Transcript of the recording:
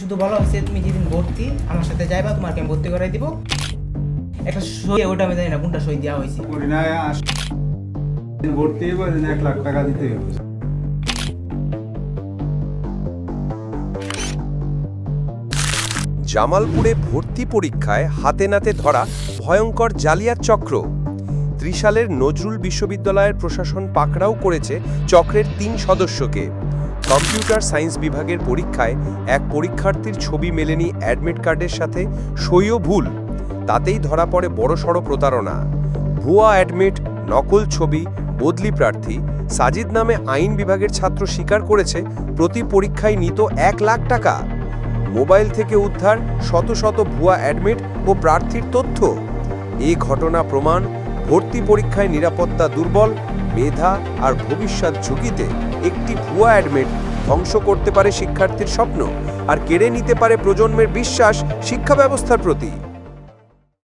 শুধু বলা হয়েছে তুমি যেদিন ভর্তি আমার সাথে যাইবা তোমাকে আমি ভর্তি করাই দিব। একটা সই ওটা আমি জানি না কোনটা সই দেওয়া হয়েছে। ভর্তি এক লাখ টাকা দিতে হবে জামালপুরে ভর্তি পরীক্ষায় হাতে নাতে ধরা ভয়ঙ্কর জালিয়াত চক্র। ত্রিশালের নজরুল বিশ্ববিদ্যালয়ের প্রশাসন পাকড়াও করেছে চক্রের তিন সদস্যকে। কম্পিউটার সায়েন্স বিভাগের পরীক্ষায় এক পরীক্ষার্থীর ছবি মেলেনি অ্যাডমিট কার্ডের সাথে, সইও ভুল। তাতেই ধরা পড়ে বড়সড় প্রতারণা। ভুয়া অ্যাডমিট, নকল ছবি, বদলি প্রার্থী, সাজিদ নামে আইন বিভাগের ছাত্র স্বীকার করেছে, প্রতি পরীক্ষায় নিত এক লাখ টাকা। মোবাইল থেকে উদ্ধার, শত শত ভুয়া অ্যাডমিট ও প্রার্থীর তথ্য। এই ঘটনা প্রমাণ, ভর্তি পরীক্ষায় নিরাপত্তা দুর্বল মেধা আর ভবিষ্যৎ ঝুঁকিতে একটি ভুয়া অ্যাডমিট ধ্বংস করতে পারে শিক্ষার্থীর স্বপ্ন আর কেড়ে নিতে পারে প্রজন্মের বিশ্বাস শিক্ষা ব্যবস্থার প্রতি।